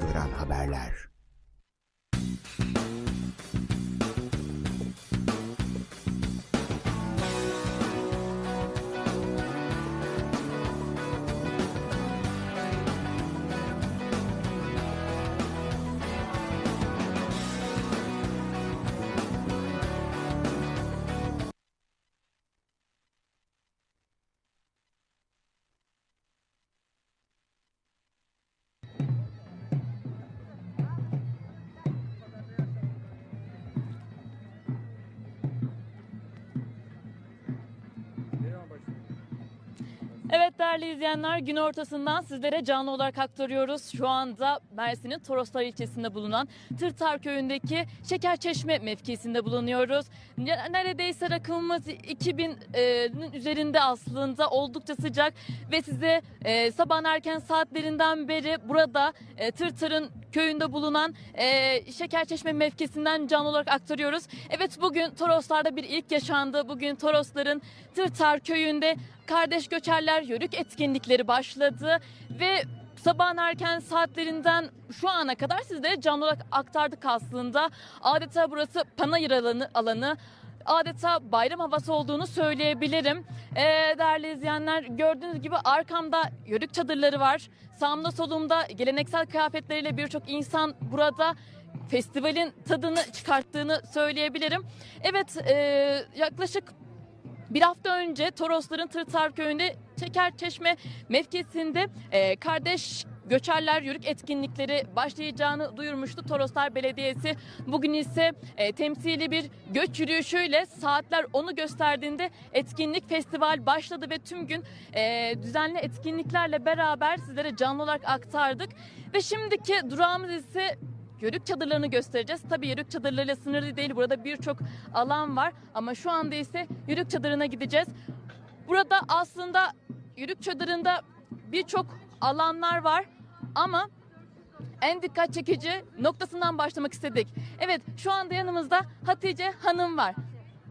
gören haberler. Değerli izleyenler gün ortasından sizlere canlı olarak aktarıyoruz. Şu anda Mersin'in Toroslar ilçesinde bulunan Tırtar köyündeki Şekerçeşme mevkisinde bulunuyoruz. Ne- Neredeyse rakımımız 2000'nin üzerinde aslında oldukça sıcak ve size e, sabahın erken saatlerinden beri burada e, Tırtar'ın köyünde bulunan e, Şekerçeşme mevkisinden canlı olarak aktarıyoruz. Evet bugün Toroslar'da bir ilk yaşandı. Bugün Torosların Tırtar köyünde kardeş göçerler yörük etkinlikleri başladı ve sabahın erken saatlerinden şu ana kadar sizlere canlı olarak aktardık aslında. Adeta burası panayır alanı, alanı adeta bayram havası olduğunu söyleyebilirim. Ee, değerli izleyenler gördüğünüz gibi arkamda yörük çadırları var. Sağımda solumda geleneksel kıyafetleriyle birçok insan burada festivalin tadını çıkarttığını söyleyebilirim. Evet e, yaklaşık bir hafta önce Torosların Tırtar Köyü'nde Çekerçeşme mevkisinde e, kardeş göçerler yörük etkinlikleri başlayacağını duyurmuştu Toroslar Belediyesi. Bugün ise e, temsili bir göç yürüyüşüyle saatler onu gösterdiğinde etkinlik festival başladı ve tüm gün e, düzenli etkinliklerle beraber sizlere canlı olarak aktardık. Ve şimdiki durağımız ise Yörük çadırlarını göstereceğiz. Tabii yörük çadırlarıyla sınırlı değil. Burada birçok alan var. Ama şu anda ise yörük çadırına gideceğiz. Burada aslında yörük çadırında birçok alanlar var. Ama en dikkat çekici noktasından başlamak istedik. Evet şu anda yanımızda Hatice Hanım var.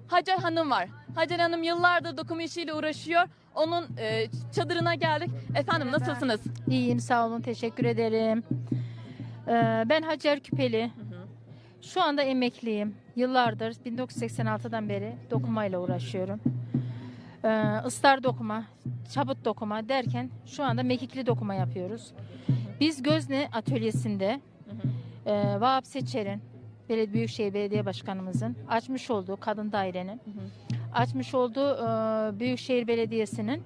Hacer Hanım var. Hacer Hanım yıllardır dokuma işiyle uğraşıyor. Onun e, çadırına geldik. Efendim Merhaba. nasılsınız? İyiyim sağ olun teşekkür ederim. Ee, ben Hacer Küpeli. Şu anda emekliyim. Yıllardır 1986'dan beri dokumayla uğraşıyorum. Ee, ıslar dokuma, çabut dokuma derken şu anda mekikli dokuma yapıyoruz. Biz Gözne Atölyesi'nde e, Vahap Seçer'in Belediye Büyükşehir Belediye Başkanımızın açmış olduğu kadın dairenin açmış olduğu e, Büyükşehir Belediyesi'nin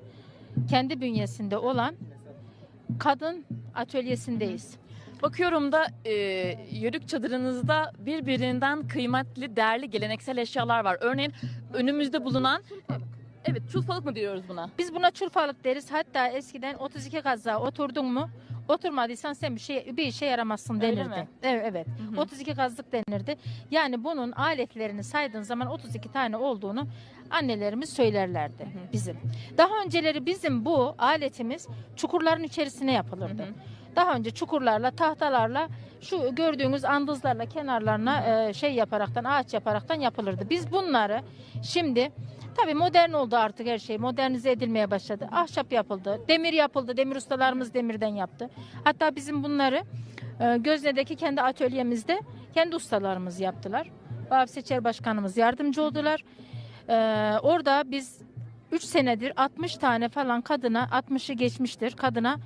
kendi bünyesinde olan kadın atölyesindeyiz. Bakıyorum da e, yörük çadırınızda birbirinden kıymetli, değerli geleneksel eşyalar var. Örneğin önümüzde bulunan Evet, çulfalık mı diyoruz buna? Biz buna çulfalık deriz. Hatta eskiden 32 kazığa oturdun mu oturmadıysan sen bir şey bir işe yaramazsın Öyle denirdi. mi? Evet evet. Hı hı. 32 kazlık denirdi. Yani bunun aletlerini saydığın zaman 32 tane olduğunu annelerimiz söylerlerdi bizim. Daha önceleri bizim bu aletimiz çukurların içerisine yapılırdı. Daha önce çukurlarla, tahtalarla, şu gördüğünüz andızlarla kenarlarına e, şey yaparaktan, ağaç yaparaktan yapılırdı. Biz bunları şimdi tabii modern oldu artık her şey. Modernize edilmeye başladı. Ahşap yapıldı, demir yapıldı. Demir ustalarımız demirden yaptı. Hatta bizim bunları e, Gözne'deki kendi atölyemizde kendi ustalarımız yaptılar. Vahap Seçer Başkanımız yardımcı oldular. E, orada biz 3 senedir 60 tane falan kadına, 60'ı geçmiştir kadına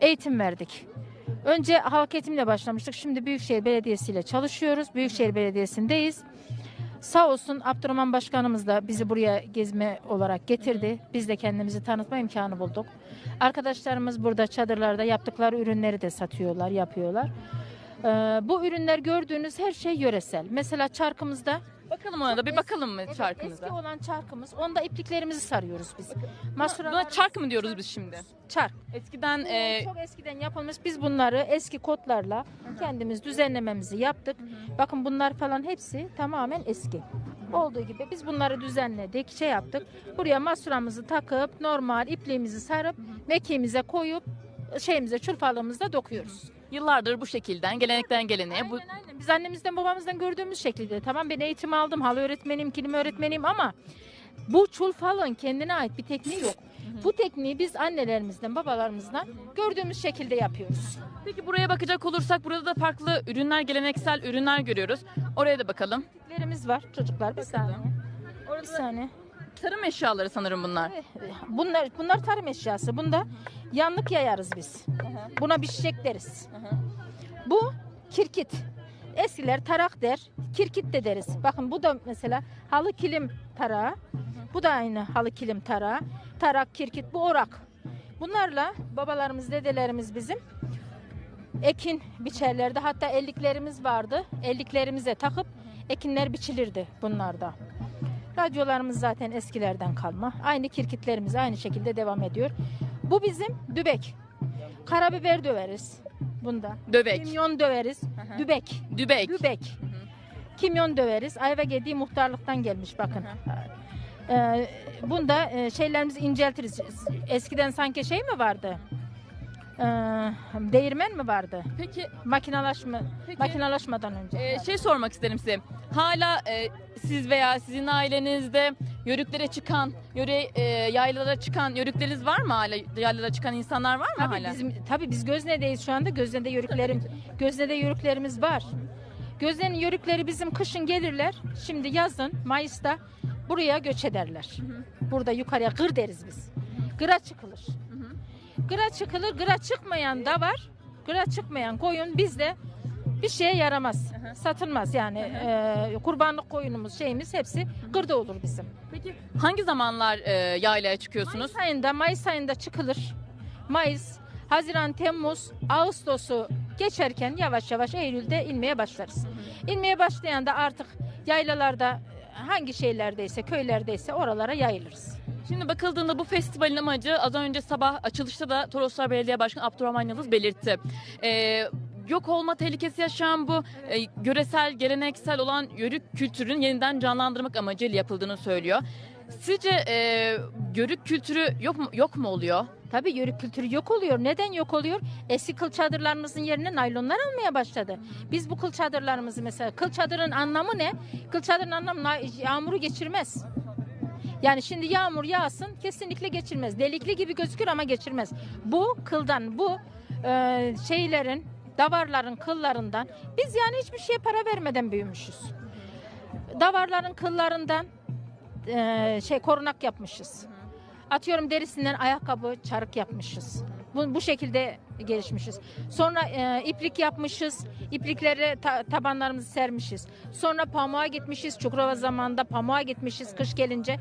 eğitim verdik. Önce halk eğitimle başlamıştık. Şimdi Büyükşehir Belediyesi ile çalışıyoruz. Büyükşehir Belediyesi'ndeyiz. Sağ olsun Abdurrahman Başkanımız da bizi buraya gezme olarak getirdi. Biz de kendimizi tanıtma imkanı bulduk. Arkadaşlarımız burada çadırlarda yaptıkları ürünleri de satıyorlar, yapıyorlar. Ee, bu ürünler gördüğünüz her şey yöresel. Mesela çarkımızda Bakalım ona da bir bakalım mı evet, çarkımıza? eski olan çarkımız. Onda ipliklerimizi sarıyoruz biz. Buna Masuralarımız- çark mı diyoruz biz şimdi? Çark. Eskiden e, çok eskiden yapılmış. Biz bunları eski kodlarla kendimiz düzenlememizi yaptık. Bakın bunlar falan hepsi tamamen eski. Olduğu gibi biz bunları düzenledik, şey yaptık. Buraya masuramızı takıp normal ipliğimizi sarıp mekiğimize koyup şeyimize çulfalığımızda dokuyoruz. Yıllardır bu şekilden gelenekten geleneğe bu Aynen aynen. Biz annemizden babamızdan gördüğümüz şekilde. Tamam ben eğitim aldım. Halı öğretmeniyim, kilim öğretmeniyim ama Bu çulfalın kendine ait bir tekniği yok. Bu tekniği biz annelerimizden, babalarımızdan gördüğümüz şekilde yapıyoruz. Peki buraya bakacak olursak burada da farklı ürünler, geleneksel ürünler görüyoruz. Oraya da bakalım. Lerimiz var çocuklar bir saniye. Bir saniye. Tarım eşyaları sanırım bunlar. Bunlar bunlar tarım eşyası. Bunda yanlık yayarız biz. Buna bir şişek deriz. Bu kirkit. Eskiler tarak der, kirkit de deriz. Bakın bu da mesela halı kilim tarağı. Bu da aynı halı kilim tarağı. Tarak, kirkit, bu orak. Bunlarla babalarımız, dedelerimiz bizim ekin biçerlerdi. Hatta elliklerimiz vardı. Elliklerimize takıp ekinler biçilirdi bunlarda. Radyolarımız zaten eskilerden kalma. Aynı kirkitlerimiz aynı şekilde devam ediyor. Bu bizim dübek. Karabiber döveriz bunda. Döbek, Kimyon döveriz. hı. Dübek. dübek. Dübek. Kimyon döveriz. Ayva gediği muhtarlıktan gelmiş bakın. Ee, bunda e, şeylerimizi inceltiriz. Eskiden sanki şey mi vardı? Ee, değirmen mi vardı? Peki Makinalaşma, Peki. makinalaşmadan önce. e, şey sormak isterim size. Hala e, siz veya sizin ailenizde yörüklere çıkan, yöre e, yaylalara çıkan yörükleriniz var mı hala? Yaylalara çıkan insanlar var mı Tabii hala? bizim tabii biz Gözne'deyiz şu anda. Gözne'de yörüklerim Gözne'de yörüklerimiz var. Gözne'nin yörükleri bizim kışın gelirler. Şimdi yazın Mayıs'ta buraya göç ederler. Burada yukarıya gır deriz biz. Gıra çıkılır. Gıra çıkılır. Gıra çıkmayan da var. Gıra çıkmayan koyun bizde bir şeye yaramaz. Satılmaz yani. e, kurbanlık koyunumuz şeyimiz hepsi gırda olur bizim. Peki hangi zamanlar e, yaylaya çıkıyorsunuz? Mayıs ayında, Mayıs ayında çıkılır. Mayıs, Haziran, Temmuz, Ağustos'u geçerken yavaş yavaş Eylül'de inmeye başlarız. İnmeye başlayan da artık yaylalarda hangi şeylerdeyse, köylerdeyse oralara yayılırız. Şimdi bakıldığında bu festivalin amacı az önce sabah açılışta da Toroslar Belediye Başkanı Abdurrahman Yıldız belirtti. Ee, yok olma tehlikesi yaşayan bu e, göresel, geleneksel olan yörük kültürün yeniden canlandırmak amacıyla yapıldığını söylüyor. Sizce e, yörük kültürü yok mu, yok mu oluyor? Tabii yörük kültürü yok oluyor. Neden yok oluyor? Eski kıl çadırlarımızın yerine naylonlar almaya başladı. Biz bu kıl çadırlarımızı mesela kıl çadırın anlamı ne? Kıl çadırın anlamı yağmuru geçirmez. Yani şimdi yağmur yağsın kesinlikle geçirmez. Delikli gibi gözükür ama geçirmez. Bu kıldan, bu e, şeylerin, davarların kıllarından biz yani hiçbir şeye para vermeden büyümüşüz. Davarların kıllarından e, şey korunak yapmışız. Atıyorum derisinden ayakkabı, çarık yapmışız. Bu, bu şekilde gelişmişiz. Sonra e, iplik yapmışız. İpliklere ta- tabanlarımızı sermişiz. Sonra pamuğa gitmişiz. Çukurova zamanında pamuğa gitmişiz kış gelince.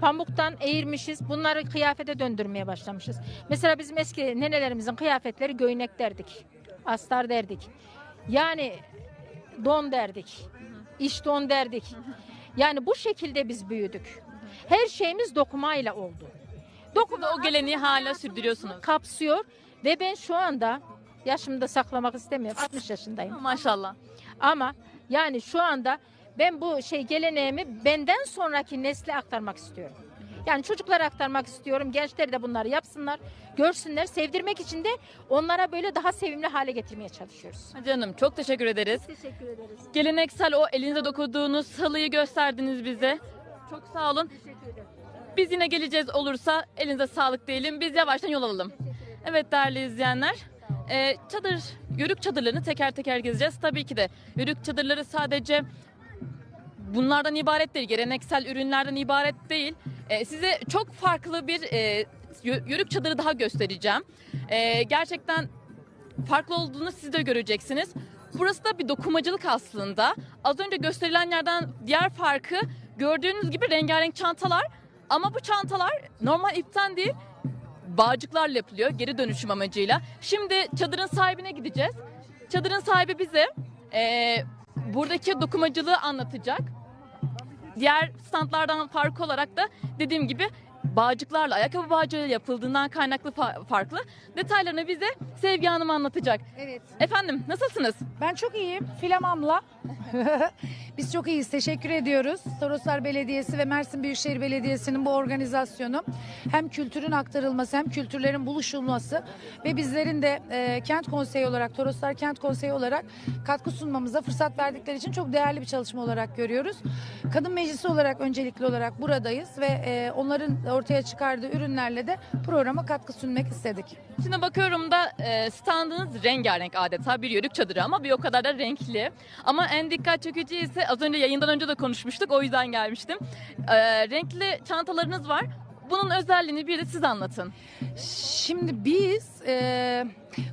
Pamuktan eğirmişiz. Bunları kıyafete döndürmeye başlamışız. Mesela bizim eski nenelerimizin kıyafetleri göйnek derdik. Astar derdik. Yani don derdik. İş don derdik. Yani bu şekilde biz büyüdük. Her şeyimiz dokumayla oldu. De o geleneği hala sürdürüyorsunuz. kapsıyor ve ben şu anda yaşımda saklamak istemiyorum. 60 yaşındayım. Maşallah. Ama yani şu anda ben bu şey geleneğimi benden sonraki nesle aktarmak istiyorum. Yani çocuklara aktarmak istiyorum. Gençler de bunları yapsınlar, görsünler. Sevdirmek için de onlara böyle daha sevimli hale getirmeye çalışıyoruz. Canım çok teşekkür ederiz. Teşekkür ederiz. Geleneksel o elinize dokunduğunuz halıyı gösterdiniz bize. Çok sağ olun. Biz yine geleceğiz olursa elinize sağlık diyelim. Biz yavaştan yol alalım. Evet değerli izleyenler. e, çadır, yörük çadırlarını teker teker gezeceğiz. Tabii ki de yörük çadırları sadece bunlardan ibaret değil. Geleneksel ürünlerden ibaret değil. E, size çok farklı bir e, yö- yörük çadırı daha göstereceğim. E, gerçekten farklı olduğunu siz de göreceksiniz. Burası da bir dokumacılık aslında. Az önce gösterilen yerden diğer farkı gördüğünüz gibi rengarenk çantalar. Ama bu çantalar normal ipten değil bağcıklarla yapılıyor geri dönüşüm amacıyla. Şimdi çadırın sahibine gideceğiz. Çadırın sahibi bize eee, buradaki dokumacılığı anlatacak. Diğer standlardan farkı olarak da dediğim gibi bağcıklarla, ayakkabı bağcığı yapıldığından kaynaklı fa- farklı. Detaylarını bize Sevgi Hanım anlatacak. Evet. Efendim nasılsınız? Ben çok iyiyim. Filamamla. Biz çok iyiyiz. Teşekkür ediyoruz. Toroslar Belediyesi ve Mersin Büyükşehir Belediyesi'nin bu organizasyonu hem kültürün aktarılması hem kültürlerin buluşulması ve bizlerin de e, kent konseyi olarak Toroslar Kent Konseyi olarak katkı sunmamıza fırsat verdikleri için çok değerli bir çalışma olarak görüyoruz. Kadın Meclisi olarak öncelikli olarak buradayız ve e, onların ortaya çıkardığı ürünlerle de programa katkı sunmak istedik. Şimdi bakıyorum da e, standınız rengarenk adeta bir yörük çadırı ama bir o kadar da renkli. Ama en dikkat çekici ise az önce yayından önce de konuşmuştuk o yüzden gelmiştim. E, renkli çantalarınız var. Bunun özelliğini bir de siz anlatın. Şimdi biz e,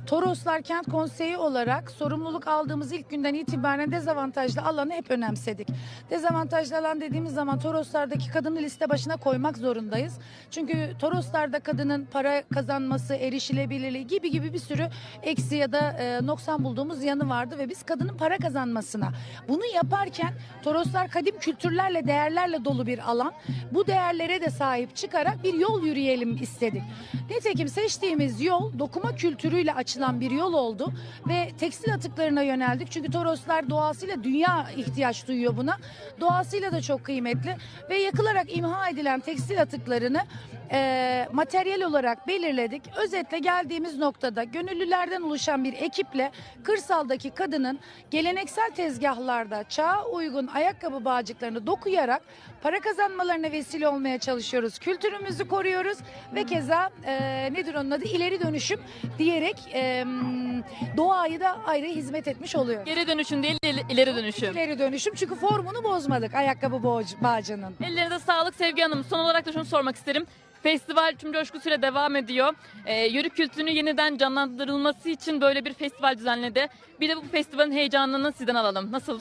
Toroslar Kent Konseyi olarak sorumluluk aldığımız ilk günden itibaren dezavantajlı alanı hep önemsedik. Dezavantajlı alan dediğimiz zaman Toroslar'daki kadını liste başına koymak zorundayız. Çünkü Toroslar'da kadının para kazanması, erişilebilirliği gibi gibi bir sürü eksi ya da e, noksan bulduğumuz yanı vardı ve biz kadının para kazanmasına bunu yaparken Toroslar kadim kültürlerle, değerlerle dolu bir alan. Bu değerlere de sahip çıkarak bir yol yürüyelim istedik. Nitekim seçtiğimiz yol dokuma kültürüyle açılan bir yol oldu ve tekstil atıklarına yöneldik. Çünkü Toroslar doğasıyla dünya ihtiyaç duyuyor buna. Doğasıyla da çok kıymetli ve yakılarak imha edilen tekstil atıklarını e, materyal olarak belirledik. Özetle geldiğimiz noktada gönüllülerden oluşan bir ekiple kırsaldaki kadının geleneksel tezgahlarda çağa uygun ayakkabı bağcıklarını dokuyarak para kazanmalarına vesile olmaya çalışıyoruz. Kültürümüzü koruyoruz ve keza e, nedir onun adı ileri dönüşüm diyerek e, doğayı da ayrı hizmet etmiş oluyor. Geri dönüşüm değil il- ileri dönüşüm. İleri dönüşüm çünkü formunu bozmadık ayakkabı boğ- bağcının. Ellerinize sağlık Sevgi Hanım. Son olarak da şunu sormak isterim. Festival tüm coşkusuyla devam ediyor. Ee, yörük kültürünün yeniden canlandırılması için böyle bir festival düzenledi. Bir de bu festivalin heyecanını sizden alalım. Nasıl?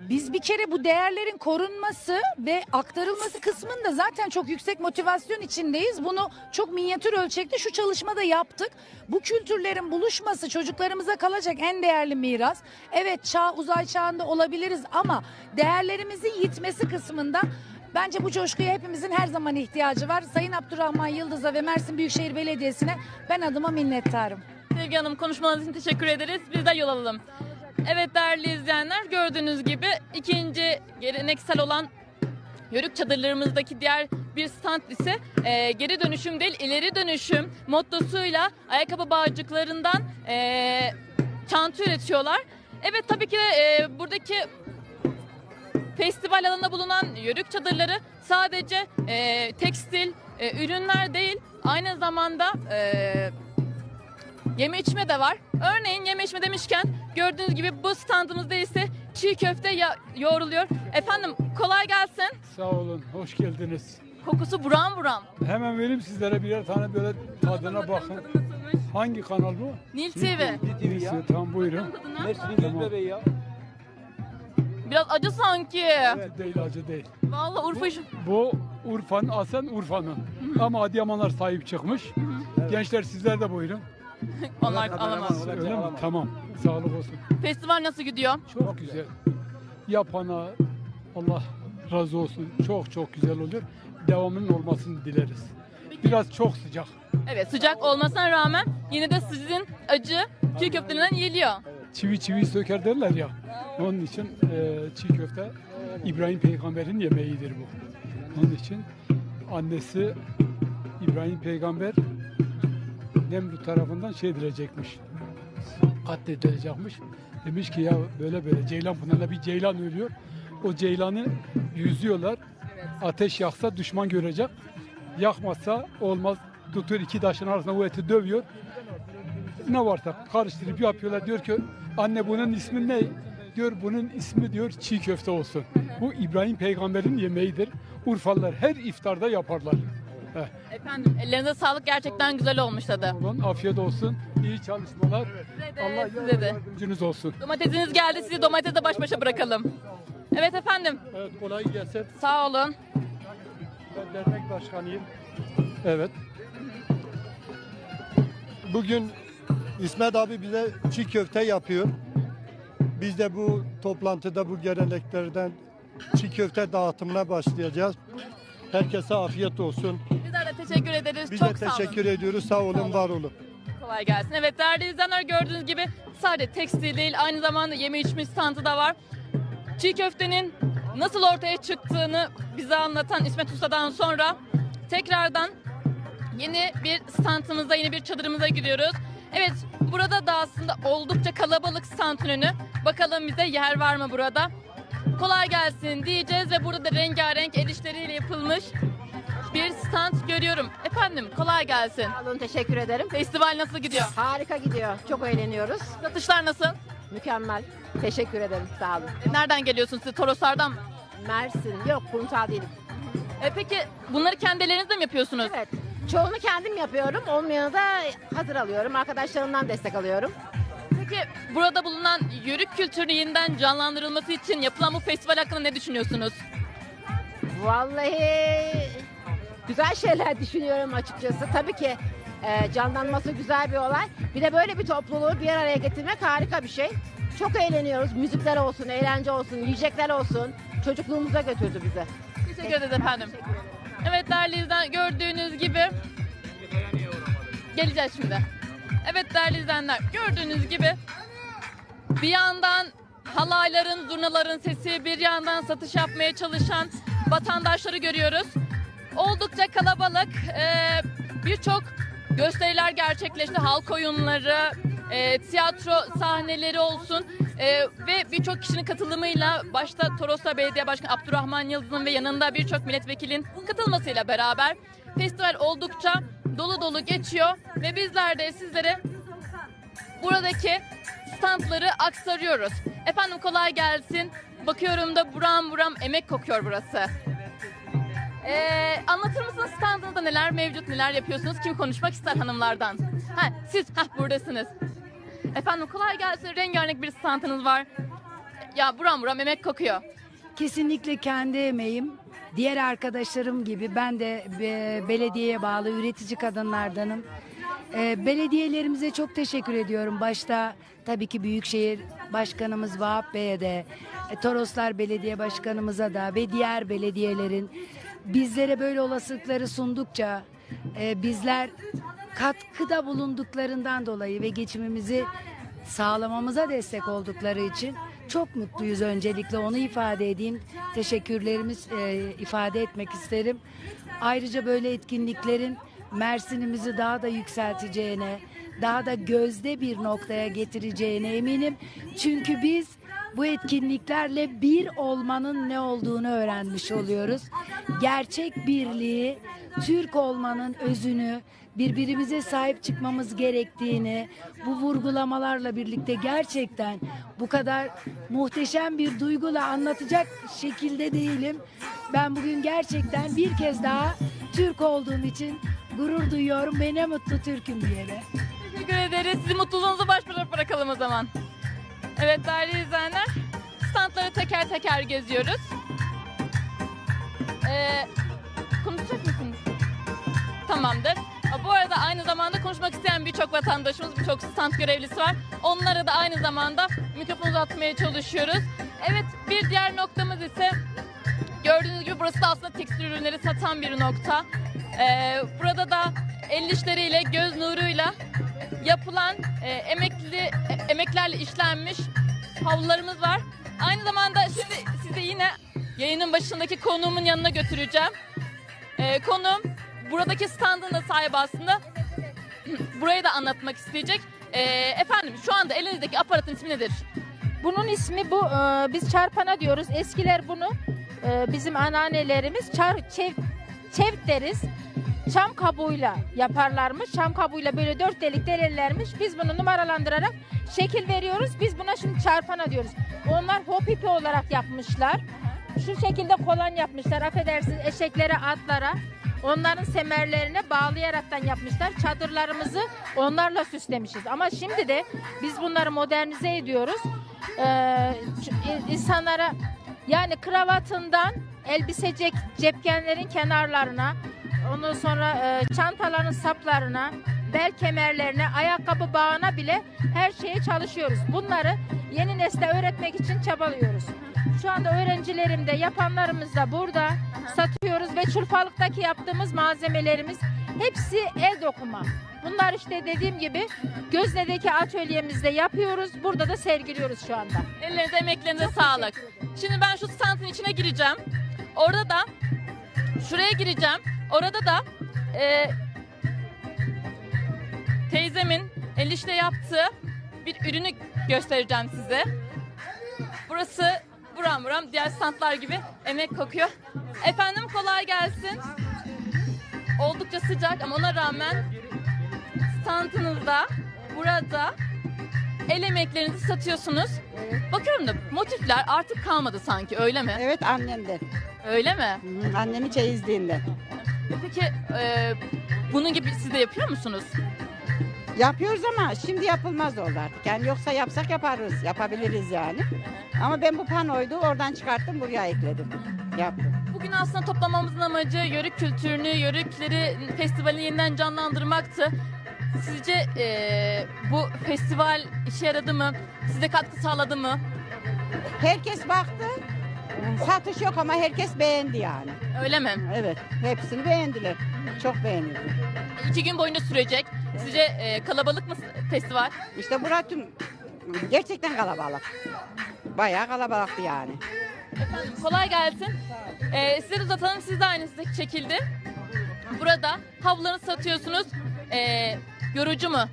Biz bir kere bu değerlerin korunması ve aktarılması kısmında zaten çok yüksek motivasyon içindeyiz. Bunu çok minyatür ölçekte şu çalışmada yaptık. Bu kültürlerin buluşması çocuklarımıza kalacak en değerli miras. Evet çağ uzay çağında olabiliriz ama değerlerimizin yitmesi kısmında Bence bu coşkuya hepimizin her zaman ihtiyacı var. Sayın Abdurrahman Yıldız'a ve Mersin Büyükşehir Belediyesi'ne ben adıma minnettarım. Sevgi Hanım konuşmalarınız için teşekkür ederiz. Biz de yol alalım. Evet değerli izleyenler gördüğünüz gibi ikinci geleneksel olan Yörük çadırlarımızdaki diğer bir stand ise e, geri dönüşüm değil ileri dönüşüm mottosuyla ayakkabı bağcıklarından e, çanta üretiyorlar. Evet tabii ki de e, buradaki festival alanında bulunan yörük çadırları sadece e, tekstil e, ürünler değil aynı zamanda e, yeme içme de var. Örneğin yeme içme demişken gördüğünüz gibi bu standımızda ise çiğ köfte ya- yoğruluyor. Efendim kolay gelsin. Sağ olun, hoş geldiniz. Kokusu buram buram. Hemen vereyim sizlere birer tane böyle tadına bakın. Hangi kanal bu? Nil TV. Neyse, tamam buyurun. Mersin'in göz Tamam. bebeği ya. Biraz acı sanki. Acı değil, acı değil. Vallahi Urfa iş- Bu Urfa'nın, aslen Urfa'nın. Ama Adıyamanlar sahip çıkmış. Gençler sizler de buyurun. onlar alamaz. Öyle mi? Tamam. Sağlık olsun. Festival nasıl gidiyor? Çok güzel. Yapana Allah razı olsun. Çok çok güzel olur. Devamının olmasını dileriz. Biraz çok sıcak. Evet sıcak olmasına rağmen yine de sizin acı çiğ köftelerinden yiyiliyor. çivi çivi söker derler ya. Onun için e, çiğ köfte İbrahim peygamberin yemeğidir bu. Onun için annesi İbrahim peygamber Nemrut tarafından şey edilecekmiş. Katledilecekmiş. Demiş ki ya böyle böyle Ceylan Pınar'da bir ceylan ölüyor. O ceylanı yüzüyorlar. Ateş yaksa düşman görecek. Yakmazsa olmaz. Tutuyor iki taşın arasında o eti dövüyor ne varsa karıştırıp yapıyorlar. Diyor ki anne bunun ismi ne? Diyor bunun ismi diyor çiğ köfte olsun. Bu İbrahim peygamberin yemeğidir. Urfalılar her iftarda yaparlar. Efendim ellerinize sağlık gerçekten güzel olmuş tadı. Aman afiyet olsun. İyi çalışmalar. Size de, Allah size de. yardımcınız olsun. Domatesiniz geldi sizi domatesle baş başa bırakalım. Evet efendim Evet kolay gelsin. sağ olun. Ben dernek başkanıyım. Evet. Bugün İsmet abi bize çiğ köfte yapıyor. Biz de bu toplantıda bu geleneklerden çiğ köfte dağıtımına başlayacağız. Herkese afiyet olsun. Teşekkür ederiz. Biz Çok de sağ olun. teşekkür ediyoruz. Sağ olun, var olun. Kolay gelsin. Evet değerli izleyenler gördüğünüz gibi sadece tekstil değil aynı zamanda yeme içme standı da var. Çiğ köftenin nasıl ortaya çıktığını bize anlatan İsmet Usta'dan sonra tekrardan yeni bir standımıza yeni bir çadırımıza giriyoruz. Evet burada da aslında oldukça kalabalık stand önü. Bakalım bize yer var mı burada? Kolay gelsin diyeceğiz ve burada da rengarenk el işleriyle yapılmış bir stand görüyorum. Efendim kolay gelsin. Sağ olun, teşekkür ederim. Festival nasıl gidiyor? Harika gidiyor. Çok eğleniyoruz. Satışlar nasıl? Mükemmel. Teşekkür ederim. Sağ olun. Nereden geliyorsunuz siz? Toroslardan mı? Mersin. Yok, kumsal değilim. E peki bunları kendi ellerinizle mi yapıyorsunuz? Evet. Çoğunu kendim yapıyorum. Olmayanı da hazır alıyorum. Arkadaşlarımdan destek alıyorum. Peki burada bulunan yörük kültürünün yeniden canlandırılması için yapılan bu festival hakkında ne düşünüyorsunuz? Vallahi güzel şeyler düşünüyorum açıkçası. Tabii ki e, canlanması güzel bir olay. Bir de böyle bir topluluğu bir araya getirmek harika bir şey. Çok eğleniyoruz. Müzikler olsun, eğlence olsun, yiyecekler olsun. Çocukluğumuza götürdü bizi. Teşekkür ederiz efendim. Evet değerli izleyen gördüğünüz gibi geleceğiz şimdi. Evet değerli izleyenler gördüğünüz gibi bir yandan halayların, zurnaların sesi bir yandan satış yapmaya çalışan vatandaşları görüyoruz. Oldukça kalabalık ee, birçok gösteriler gerçekleşti. Halk oyunları, e, tiyatro sahneleri olsun e, ve birçok kişinin katılımıyla başta Toroslar Belediye Başkanı Abdurrahman Yıldız'ın ve yanında birçok milletvekilin katılmasıyla beraber festival oldukça dolu dolu geçiyor ve bizler de sizlere buradaki standları aktarıyoruz. Efendim kolay gelsin. Bakıyorum da buram buram emek kokuyor burası. Ee, anlatır mısınız standınızda neler mevcut, neler yapıyorsunuz? Kim konuşmak ister hanımlardan? Ha, siz ha buradasınız. Efendim kolay gelsin. Rengarenk bir standınız var. Ya buram buram emek kokuyor. Kesinlikle kendi emeğim. Diğer arkadaşlarım gibi ben de e, belediyeye bağlı üretici kadınlardanım. E, belediyelerimize çok teşekkür ediyorum. Başta tabii ki Büyükşehir Başkanımız Vahap Bey'e de, e, Toroslar Belediye Başkanımıza da ve diğer belediyelerin bizlere böyle olasılıkları sundukça e, bizler katkıda bulunduklarından dolayı ve geçimimizi sağlamamıza destek oldukları için çok mutluyuz öncelikle onu ifade edeyim. Teşekkürlerimiz e, ifade etmek isterim. Ayrıca böyle etkinliklerin Mersin'imizi daha da yükselteceğine, daha da gözde bir noktaya getireceğine eminim. Çünkü biz bu etkinliklerle bir olmanın ne olduğunu öğrenmiş oluyoruz. Gerçek birliği, Türk olmanın özünü, birbirimize sahip çıkmamız gerektiğini bu vurgulamalarla birlikte gerçekten bu kadar muhteşem bir duyguyla anlatacak şekilde değilim. Ben bugün gerçekten bir kez daha Türk olduğum için gurur duyuyorum ve ne mutlu Türk'üm diyene. Teşekkür ederiz. Sizi mutluluğunuzu baş bırakalım o zaman. Evet değerli izleyenler, standları teker teker geziyoruz. Ee, konuşacak mısınız? Tamamdır. Bu arada aynı zamanda konuşmak isteyen birçok vatandaşımız, birçok stand görevlisi var. Onlara da aynı zamanda mikrofon uzatmaya çalışıyoruz. Evet, bir diğer noktamız ise gördüğünüz gibi burası da aslında tekstil ürünleri satan bir nokta. Ee, burada da el işleriyle, göz nuruyla yapılan e, emekli e, emeklerle işlenmiş havlularımız var. Aynı zamanda şimdi size yine yayının başındaki konuğumun yanına götüreceğim. E, konuğum buradaki standın da sahibi aslında burayı da anlatmak isteyecek. E, efendim şu anda elinizdeki aparatın ismi nedir? Bunun ismi bu. e, biz çarpana diyoruz. Eskiler bunu e, bizim anneannelerimiz çar, çev, çev deriz. Çam kabuğuyla yaparlarmış. Çam kabuğuyla böyle dört delik delerlermiş. Biz bunu numaralandırarak şekil veriyoruz. Biz buna şimdi çarpana diyoruz. Onlar hop ipi olarak yapmışlar. Şu şekilde kolan yapmışlar. Affedersiniz eşeklere, atlara. Onların semerlerine bağlayaraktan yapmışlar. Çadırlarımızı onlarla süslemişiz. Ama şimdi de biz bunları modernize ediyoruz. Ee, insanlara yani kravatından elbise cek- cepkenlerin kenarlarına, ondan sonra e, çantaların saplarına, bel kemerlerine, ayakkabı bağına bile her şeye çalışıyoruz. Bunları yeni nesle öğretmek için çabalıyoruz. Şu anda öğrencilerim de yapanlarımız da burada satıyoruz ve çulpalıktaki yaptığımız malzemelerimiz Hepsi el dokuma. Bunlar işte dediğim gibi Gözne'deki atölyemizde yapıyoruz. Burada da sergiliyoruz şu anda. Ellerinize emeklerinize sağlık. Şimdi ben şu standın içine gireceğim. Orada da şuraya gireceğim. Orada da e, teyzemin el işle yaptığı bir ürünü göstereceğim size. Burası buram buram diğer standlar gibi emek kokuyor. Efendim kolay gelsin. Oldukça sıcak ama ona rağmen standınızda burada el emeklerinizi satıyorsunuz. Bakıyorum da motifler artık kalmadı sanki öyle mi? Evet annemden. Öyle mi? Hı Annemin çeyizliğinden. Peki e, bunun gibi siz de yapıyor musunuz? Yapıyoruz ama şimdi yapılmaz oldu artık. Yani yoksa yapsak yaparız, yapabiliriz yani. Ama ben bu panoydu oradan çıkarttım buraya ekledim. Yaptım. Bugün aslında toplamamızın amacı yörük kültürünü, yörükleri festivalini yeniden canlandırmaktı. Sizce e, bu festival işe yaradı mı? Size katkı sağladı mı? Herkes baktı. Satış yok ama herkes beğendi yani. Öyle mi? Evet, hepsini beğendiler. Çok beğenildi. İki gün boyunca sürecek. Sizce e, kalabalık mı festival? İşte burası tüm gerçekten kalabalık. Bayağı kalabalıktı yani. Efendim kolay gelsin. Ee, size de uzatalım. Siz de aynı şekilde. Burada havlularını satıyorsunuz. Ee, yorucu mu?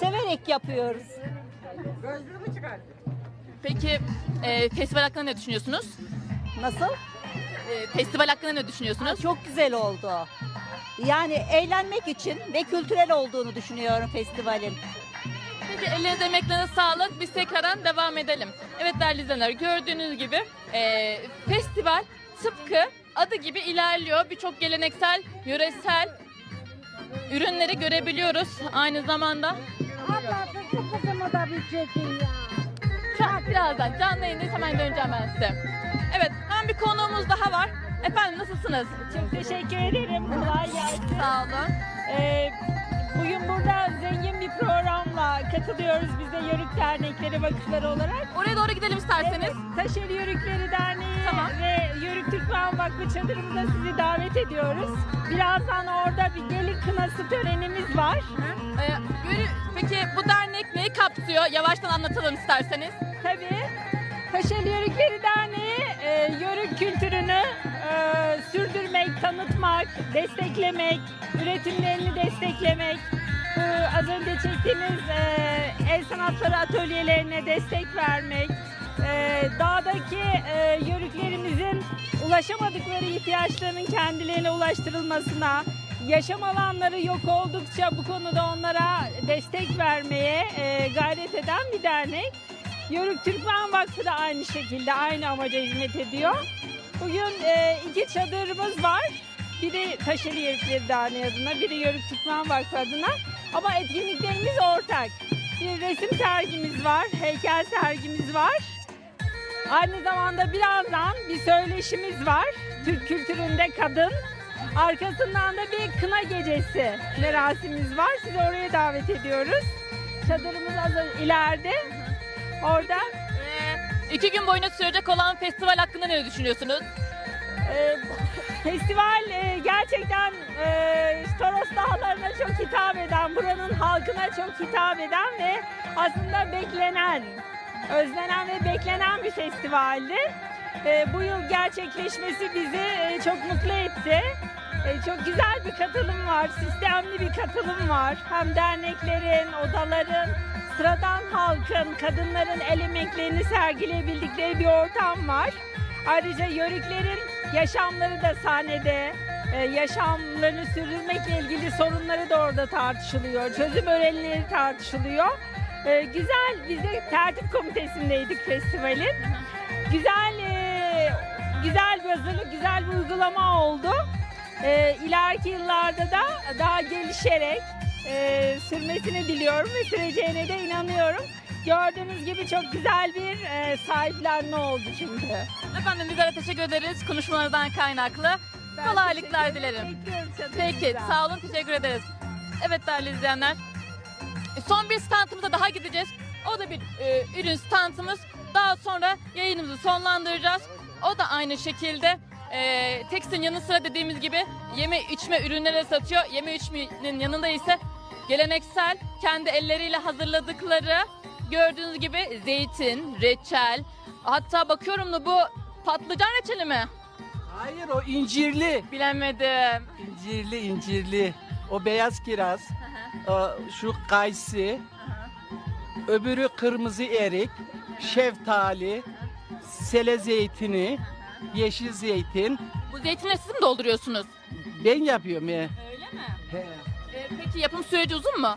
Severek yapıyoruz. Peki e, festival hakkında ne düşünüyorsunuz? Nasıl? E, festival hakkında ne düşünüyorsunuz? Çok güzel oldu. Yani eğlenmek için ve kültürel olduğunu düşünüyorum festivalin. Peki ellerinize emeklerine sağlık. Biz tekrardan devam edelim. Evet değerli izleyenler gördüğünüz gibi e, festival tıpkı adı gibi ilerliyor. Birçok geleneksel, yöresel ürünleri görebiliyoruz aynı zamanda. Şu an birazdan canlı yayındayız hemen döneceğim ben size. Evet hemen bir konuğumuz daha var. Efendim nasılsınız? Çok teşekkür ederim. Kolay gelsin. Sağ olun. Ee, bugün burada zengin bir programla katılıyoruz biz de Yörük Dernekleri Vakıfları olarak. Oraya doğru gidelim isterseniz. Taşeli Yörükleri Derneği Tamam. ve Yörük Türkmen Vakfı çadırımıza sizi davet ediyoruz. Birazdan orada bir gelin kınası törenimiz var. Ee, peki bu dernek neyi kapsıyor? Yavaştan anlatalım isterseniz. Tabii. Taşeli Yörükleri Derneği tanıtmak, desteklemek, üretimlerini desteklemek, bu az önce çektiğimiz e, el sanatları atölyelerine destek vermek, e, dağdaki e, yörüklerimizin ulaşamadıkları ihtiyaçlarının kendilerine ulaştırılmasına, yaşam alanları yok oldukça bu konuda onlara destek vermeye gayret eden bir dernek. Yörük Türkmen Vakfı da aynı şekilde aynı amaca hizmet ediyor. Bugün iki çadırımız var. Biri Taşeli Yörükleri Derneği adına, biri Yörük Türkmen Vakfı adına. Ama etkinliklerimiz ortak. Bir resim sergimiz var, heykel sergimiz var. Aynı zamanda birazdan bir söyleşimiz var. Türk kültüründe kadın. Arkasından da bir kına gecesi merasimimiz var. Sizi oraya davet ediyoruz. Çadırımız az ileride. Orada Ee, iki gün boyunca sürecek olan festival hakkında ne düşünüyorsunuz? e, festival e, gerçekten e, Toros Dağları'na çok hitap eden, buranın halkına çok hitap eden ve aslında beklenen, özlenen ve beklenen bir festivaldi. E, bu yıl gerçekleşmesi bizi çok mutlu etti. Çok güzel bir katılım var, sistemli bir katılım var. Hem derneklerin, odaların, sıradan halkın, kadınların el emeklerini sergileyebildikleri bir ortam var. Ayrıca yörüklerin yaşamları da sahnede, e, yaşamlarını sürdürmekle ilgili sorunları da orada tartışılıyor. Çözüm önerileri tartışılıyor. E, güzel, biz de tertip komitesindeydik festivalin. Güzel, e, güzel bir hazırlık, güzel bir uygulama oldu. E, yıllarda da daha gelişerek e, sürmesini diliyorum ve süreceğine de inanıyorum. Gördüğünüz gibi çok güzel bir e, sahiplenme oldu çünkü. Efendim bizlere teşekkür ederiz konuşmalardan kaynaklı. Kolaylıklar dilerim. Peki sağ olun teşekkür ederiz. Evet değerli izleyenler. Son bir standımıza daha gideceğiz. O da bir e, ürün standımız. Daha sonra yayınımızı sonlandıracağız. O da aynı şekilde e, tekstilin yanı sıra dediğimiz gibi yeme içme ürünleri satıyor. Yeme içmenin yanında ise geleneksel kendi elleriyle hazırladıkları gördüğünüz gibi zeytin, reçel. Hatta bakıyorum da bu patlıcan reçeli mi? Hayır o incirli. Bilemedim. İncirli incirli. O beyaz kiraz. o şu kayısı. Öbürü kırmızı erik. Şeftali. Sele zeytini. Yeşil zeytin. Bu zeytinleri siz mi dolduruyorsunuz? Ben yapıyorum ya. Öyle mi? He. E, peki yapım süreci uzun mu?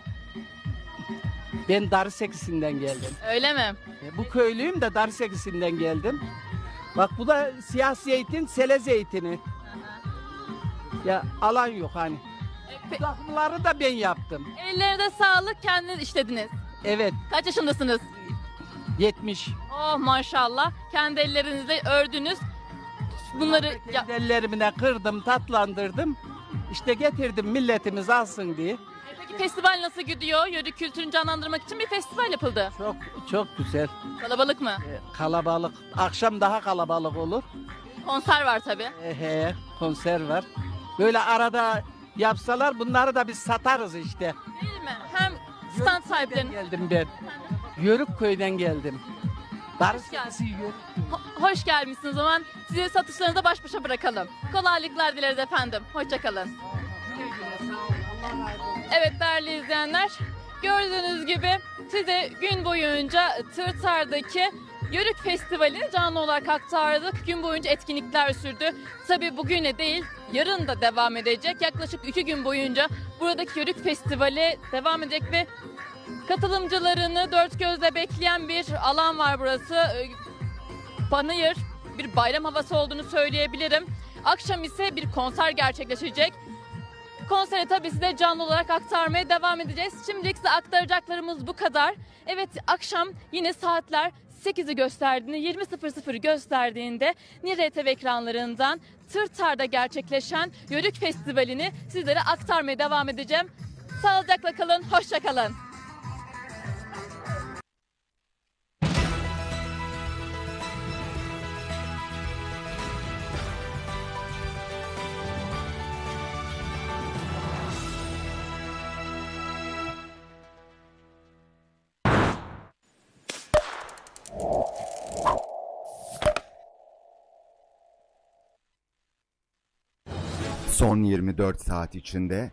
Ben Darsekisi'nden geldim. Öyle mi? E, Bu köylüyüm de Darsekisi'nden geldim. Bak bu da siyah zeytin, sele zeytini. Ya alan yok hani. pe- Bunları da ben yaptım. Ellerine sağlık kendiniz işlediniz. Evet, Kaç yaşındasınız? 70. Oh maşallah. Kendi ellerinizle ördünüz. Bunları ya, Kendi ellerimle kırdım, tatlandırdım. İşte getirdim milletimiz alsın diye. Peki festival nasıl gidiyor? Yörük kültürünü canlandırmak için bir festival yapıldı. Çok çok güzel. Kalabalık mı? E, Kalabalık. Akşam daha kalabalık olur. Konser var tabii. E, he, konser var. Böyle arada yapsalar bunları da biz satarız işte. Değil mi? Hem stand sahiplerinin geldim ben. Yörük köyden geldim. Darıskası Yörük. Ho- hoş gelmişsiniz o zaman. Sizi satışlarınıza baş başa bırakalım. Kolaylıklar dileriz efendim. Hoşçakalın. Evet değerli izleyenler, gördüğünüz gibi size gün boyunca Tırtar'daki Yörük Festivali canlı olarak aktardık. Gün boyunca etkinlikler sürdü. Tabi bugüne değil, yarın da devam edecek. Yaklaşık iki gün boyunca buradaki Yörük Festivali devam edecek ve katılımcılarını dört gözle bekleyen bir alan var burası. Ee, Panayır, bir bayram havası olduğunu söyleyebilirim. Akşam ise bir konser gerçekleşecek. Konseri tabii size canlı olarak aktarmaya devam edeceğiz. Şimdilik size aktaracaklarımız bu kadar. Evet akşam yine saatler 8'i gösterdiğinde 20.00 gösterdiğinde Nire TV ekranlarından Tırtar'da gerçekleşen Yörük Festivali'ni sizlere aktarmaya devam edeceğim. Sağlıcakla kalın, hoşça kalın. Son 24 saat içinde